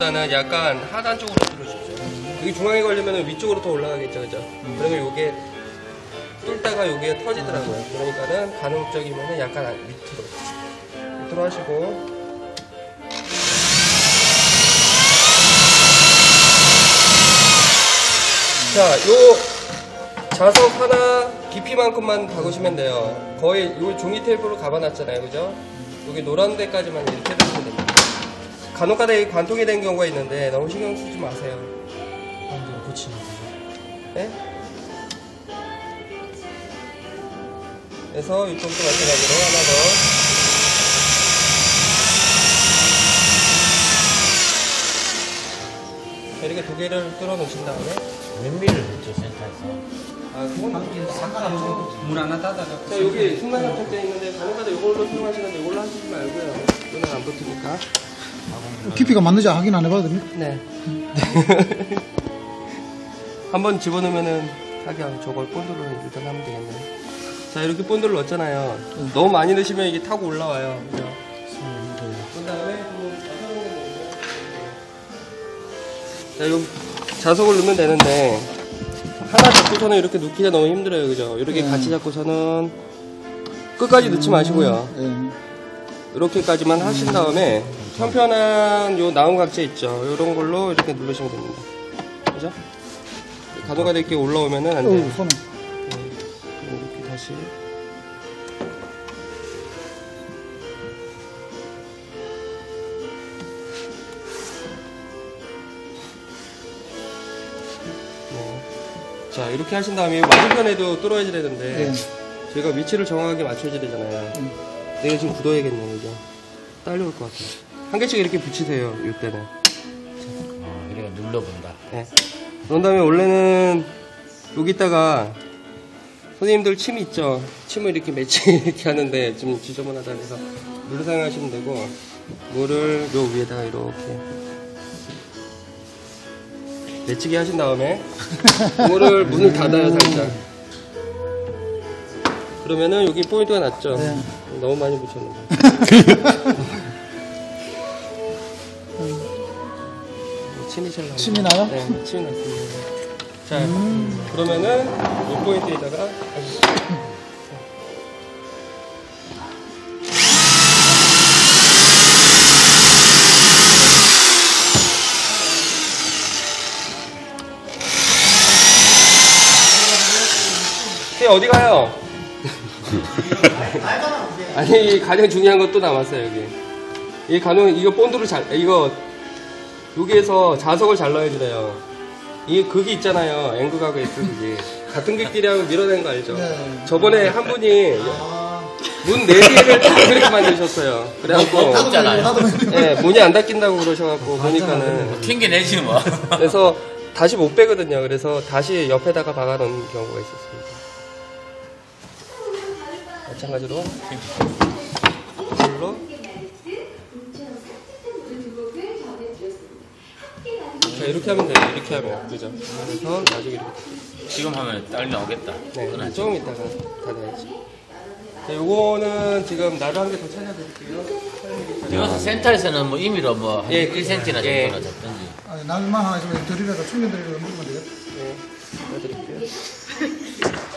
일단은 약간 하단 쪽으로 뚫어주죠. 여기 중앙에 걸리면 위쪽으로 더 올라가겠죠, 그죠? 그러면 요게 뚫다가 요게 터지더라고요. 그러니까는 가능적이면 약간 안- 밑으로. 밑으로 하시고. 자, 요 자석 하나 깊이만큼만 박으시면 돼요. 거의 요 종이 테이프로 감아놨잖아요, 그죠? 여기 노란 데까지만 이렇게 해주시면 됩니다. 간혹가다 이 관통이 된 경우가 있는데 너무 신경 쓰지 마세요. 반대로 붙이면 되죠. 네? 그래서 이쪽도 마찬가지로 하나 더. 자, 이렇게 두 개를 뚫어 놓으신 다음에 몇 미를 했죠, 센터에서? 아, 그건 상관없어. 문 하나 닫아가. 자, 여기 순간 접착제 있는데 간혹가다 이걸로 사용하시는데 이걸로 하시지 말고요. 이거는 안 붙으니까. 깊이가 맞는지 확인 안 해봐도 됩니까? 네. 한번 집어넣으면은 하기야 저걸 본드로 일단 하면 되겠네. 자 이렇게 본드를 넣었잖아요. 너무 많이 넣으시면 이게 타고 올라와요. 그죠? 그 다음에 자 이거 자석을 넣으면 되는데 하나 잡고서는 이렇게 넣기가 너무 힘들어요. 그죠? 이렇게 같이 잡고서는 끝까지 넣지 마시고요. 예. 이렇게까지만 하신 다음에 편편한 요 나온 각재 있죠. 이런 걸로 이렇게 누르시면 됩니다. 그죠? 가도가 이렇게 올라오면은 안 돼요. 어우, 손에. 이렇게 다시. 네. 자, 이렇게 하신 다음에 맞은편에도 뚫어야 되는데, 네. 저희가 위치를 정확하게 맞춰야 되잖아요. 내가 지금 굳어야겠네, 이제. 딸려올 것 같아요. 한 개씩 이렇게 붙이세요, 이때는. 어, 우리가 눌러본다. 네. 그런 다음에 원래는 여기다가 선생님들 침 있죠? 침을 이렇게 매치 이렇게 하는데 좀 지저분하다 그래서 물을 사용하시면 되고 물을 요 위에다가 이렇게 매치기 하신 다음에 물을 문을 닫아요 살짝 그러면은 여기 포인트가 났죠? 네. 너무 많이 붙였는데 침이 잘 나와요. 침이 나요? 네, 침이 났습니다. 자, 그러면은 이 포인트에다가 네, 어디 가요? 아니, 이 가장 중요한 건또 남았어요, 여기. 이 가능, 이거 본드를 잘, 이거, 여기에서 자석을 잘 넣어야 돼요. 이 극이 있잖아요. 앵그가가 있어, 극이. 같은 극끼리 하면 밀어낸 거 알죠? 네. 저번에 한 분이 문 4개를 다 그렇게 만드셨어요. 그래갖고, 없잖아요. 예, 문이 안 닫힌다고 그러셔갖고, 보니까는. 튕겨내지 뭐. 그래서 다시 못 빼거든요. 그래서 다시 옆에다가 박아놓은 경우가 있었습니다. 마찬가지로 이걸로 자 이렇게 하면 돼요. 이렇게 하면 그죠? 그래서 나중에 이렇게 지금 하면 딸 나오겠다. 네 끊어야지. 조금 이따가 닫아야지. 자 요거는 지금 나를 한개 더 찾아드릴게요. 이것은 센터에서는 뭐 임의로 뭐 예, 1cm나 예. 정도나 잡든지. 아니, 날만 하나 있으면 드리라도 충전 드리라도 물으면 되겠다. 네, 닫아드릴게요.